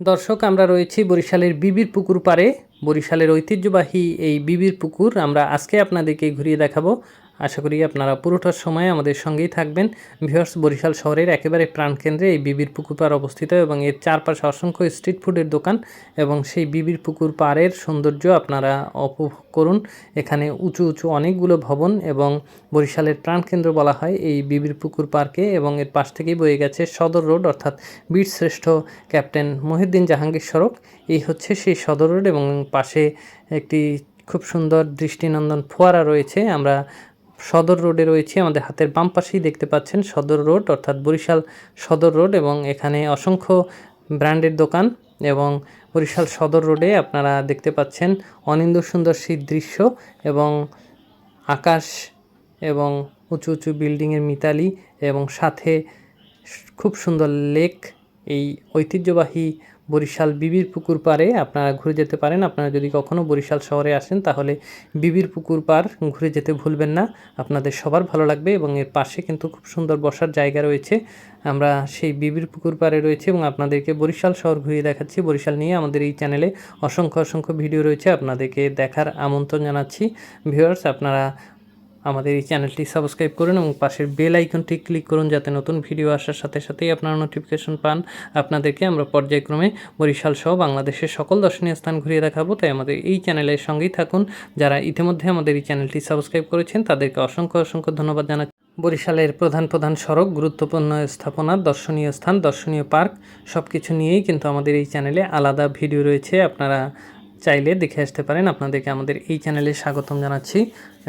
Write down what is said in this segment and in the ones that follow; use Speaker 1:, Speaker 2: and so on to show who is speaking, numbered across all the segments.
Speaker 1: দর্শক, আমরা রয়েছি বরিশালের বিবির পুকুর পারে বরিশালের ঐতিহ্যবাহী এই বিবির পুকুর আমরা আজকে আপনাদেরকে ঘুরিয়ে দেখাবো। আশা করি আপনারা পুরোটার সময় আমাদের সঙ্গেই থাকবেন। ভিউয়ার্স, বরিশাল শহরের একেবারে প্রাণকেন্দ্রে এই বিবির পুকুর পাড় অবস্থিত এবং এর চারপাশে অসংখ্য স্ট্রিট ফুডের দোকান এবং সেই বিবির পুকুর পাড়ের সৌন্দর্য আপনারা উপভোগ করুন। এখানে উঁচু উঁচু অনেকগুলো ভবন এবং বরিশালের প্রাণকেন্দ্র বলা হয় এই বিবির পুকুর পার্কে এবং এর পাশ থেকেই বয়ে গেছে সদর রোড অর্থাৎ বীরশ্রেষ্ঠ ক্যাপ্টেন মহিউদ্দিন জাহাঙ্গীর সড়ক। এই হচ্ছে সেই সদর রোড এবং পাশে একটি খুব সুন্দর দৃষ্টিনন্দন ফোয়ারা রয়েছে। আমরা সদর রোডে রয়েছে আমাদের হাতের বাম পাশেই দেখতে পাচ্ছেন সদর রোড, অর্থাৎ বরিশাল সদর রোড এবং এখানে অসংখ্য ব্র্যান্ডের দোকান এবং বরিশাল সদর রোডে আপনারা দেখতে পাচ্ছেন অনিন্দ সুন্দর সেই দৃশ্য এবং আকাশ এবং উঁচু উঁচু বিল্ডিংয়ের মিতালি এবং সাথে খুব সুন্দর লেক, এই ঐতিহ্যবাহী বরিশাল বিবির পুকুর পাড়ে আপনারা ঘুরে যেতে পারেন। আপনারা যদি কখনও বরিশাল শহরে আসেন, তাহলে বিবির পুকুর পাড় ঘুরে যেতে ভুলবেন না। আপনাদের সবার ভালো লাগবে এবং এর পাশে কিন্তু খুব সুন্দর বসার জায়গা রয়েছে। আমরা সেই বিবির পুকুর পাড়ে রয়েছে এবং আপনাদেরকে বরিশাল শহর ঘুরিয়ে দেখাচ্ছি। বরিশাল নিয়ে আমাদের এই চ্যানেলে অসংখ্য অসংখ্য ভিডিও রয়েছে। আপনাদেরকে দেখার আমন্ত্রণ জানাচ্ছি। ভিউয়ার্স, আপনারা আমাদের এই চ্যানেলটি সাবস্ক্রাইব করুন এবং পাশের বেল আইকনটি ক্লিক করুন যাতে নতুন ভিডিও আসার সাথে সাথেই আপনারা নোটিফিকেশন পান। আপনাদেরকে আমরা পর্যায়ক্রমে বরিশাল সহ বাংলাদেশের সকল দর্শনীয় স্থান ঘুরিয়ে দেখাবো, তাই আমাদের এই চ্যানেলের সঙ্গেই থাকুন। যারা ইতিমধ্যে আমাদের এই চ্যানেলটি সাবস্ক্রাইব করেছেন, তাদেরকে অসংখ্য অসংখ্য ধন্যবাদ জানাচ্ছি। বরিশালের প্রধান প্রধান সড়ক, গুরুত্বপূর্ণ স্থাপনা, দর্শনীয় স্থান, দর্শনীয় পার্ক সব কিছু নিয়েই কিন্তু আমাদের এই চ্যানেলে আলাদা ভিডিও রয়েছে। আপনারা চাইলে দেখে আসতে পারেন। আপনাদেরকে আমাদের এই চ্যানেলে স্বাগতম জানাচ্ছি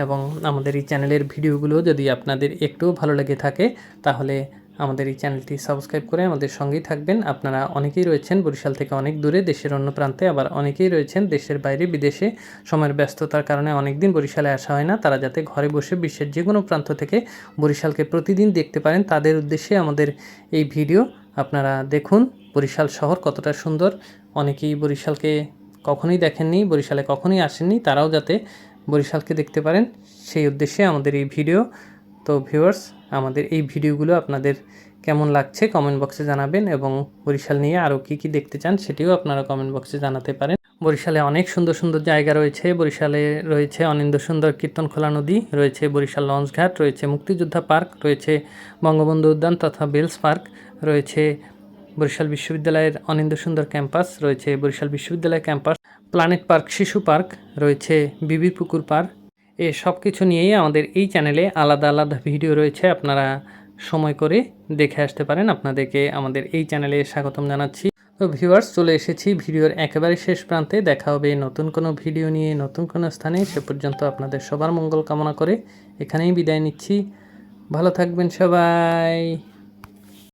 Speaker 1: এবং আমাদের এই চ্যানেলের ভিডিওগুলো যদি আপনাদের একটুও ভালো লেগে থাকে, তাহলে আমাদের এই চ্যানেলটি সাবস্ক্রাইব করে আমাদের সঙ্গেই থাকবেন। আপনারা অনেকেই রয়েছেন বরিশাল থেকে অনেক দূরে, দেশের অন্য প্রান্তে, আবার অনেকেই রয়েছেন দেশের বাইরে বিদেশে। সময়ের ব্যস্ততার কারণে অনেক দিন বরিশালে আসা হয় না। তারা যাতে ঘরে বসে বিশ্বের যে কোনো প্রান্ত থেকে বরিশালকে প্রতিদিন দেখতে পারেন, তাদের উদ্দেশ্যে আমাদের এই ভিডিও। আপনারা দেখুন বরিশাল শহর কতটা সুন্দর। অনেকেই বরিশালকে কখনোই দেখেননি, বরিশালে কখনোই আসেননি, তারাও যাতে বরিশালকে দেখতে পারেন, সেই উদ্দেশ্যে আমাদের এই ভিডিও। তো ভিউয়ার্স, আমাদের এই ভিডিওগুলো আপনাদের কেমন লাগছে কমেন্ট বক্সে জানাবেন এবং বরিশাল নিয়ে আরও কী কী দেখতে চান সেটিও আপনারা কমেন্ট বক্সে জানাতে পারেন। বরিশালে অনেক সুন্দর সুন্দর জায়গা রয়েছে, বরিশালে রয়েছে অনিন্দ সুন্দর কীর্তনখোলা নদী, রয়েছে বরিশাল লঞ্চঘাট, রয়েছে মুক্তিযোদ্ধা পার্ক, রয়েছে বঙ্গবন্ধু উদ্যান তথা বেলস পার্ক, রয়েছে বরিশাল বিশ্ববিদ্যালয়ের অনিন্দ সুন্দর ক্যাম্পাস রয়েছে। বরিশাল বিশ্ববিদ্যালয় ক্যাম্পাস প্ল্যানেট পার্ক, শিশু পার্ক রয়েছে, বিবির পুকুর পার্ক। এ সব কিছু নিয়েই আমাদের এই চ্যানেলে আলাদা আলাদা ভিডিও রয়েছে। আপনারা সময় করে দেখে আসতে পারেন। আপনাদেরকে আমাদের এই চ্যানেলে স্বাগতম জানাচ্ছি। তো ভিউয়ার্স, চলে এসেছি ভিডিওর একেবারে শেষ প্রান্তে। দেখা হবে নতুন কোনো ভিডিও নিয়ে, নতুন কোনো স্থানে। সে পর্যন্ত আপনাদের সবার মঙ্গল কামনা করে এখানেই বিদায় নিচ্ছি। ভালো থাকবেন সবাই।